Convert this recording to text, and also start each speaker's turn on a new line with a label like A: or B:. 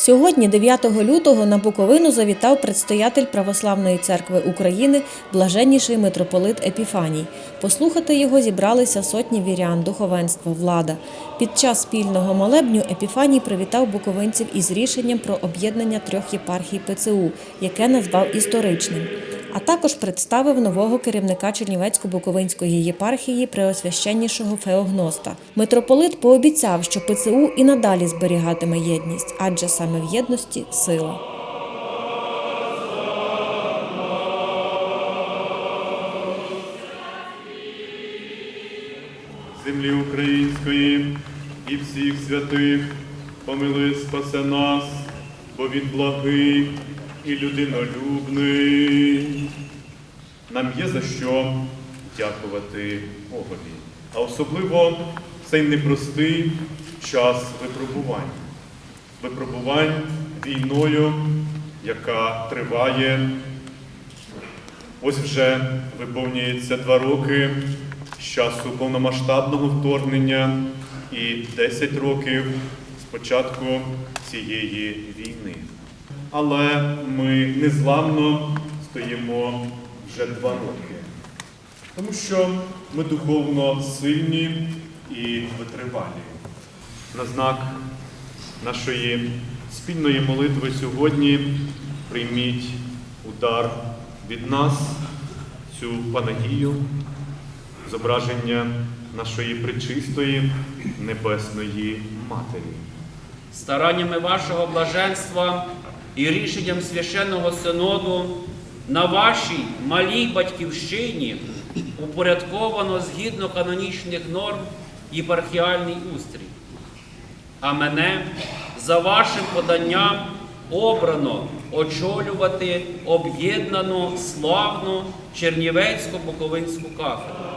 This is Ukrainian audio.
A: Сьогодні, 9 лютого, на Буковину завітав предстоятель Православної церкви України, блаженніший митрополит Епіфаній. Послухати його зібралися сотні вірян, духовенства, влада. Під час спільного молебню Епіфаній привітав буковинців із рішенням про об'єднання трьох єпархій ПЦУ, яке назвав історичним. А також представив нового керівника Чернівецько-Буковинської єпархії преосвященнішого Феогноста. Митрополит пообіцяв, що ПЦУ і надалі зберігатиме єдність, адже саме в єдності сила.
B: землі української і всіх святих, помилуй спасе нас, бо він благий і людинолюбний. Нам є за що дякувати Богові, а особливо цей непростий час випробувань. Випробувань війною, яка триває Ось вже виповнюється два роки з часу повномасштабного вторгнення і 10 років з початку цієї війни. Але ми незламно стоїмо вже два роки, тому що ми духовно сильні і витривалі. На знак нашої спільної молитви сьогодні прийміть удар від нас, цю панагію, зображення нашої пречистої небесної Матері.
C: стараннями вашого блаженства і рішенням священного синоду на вашій малій батьківщині упорядковано згідно канонічних норм єпархіальний устрій. А мене за вашим поданням обрано очолювати об'єднану славну Чернівецько-Буковинську кафедру.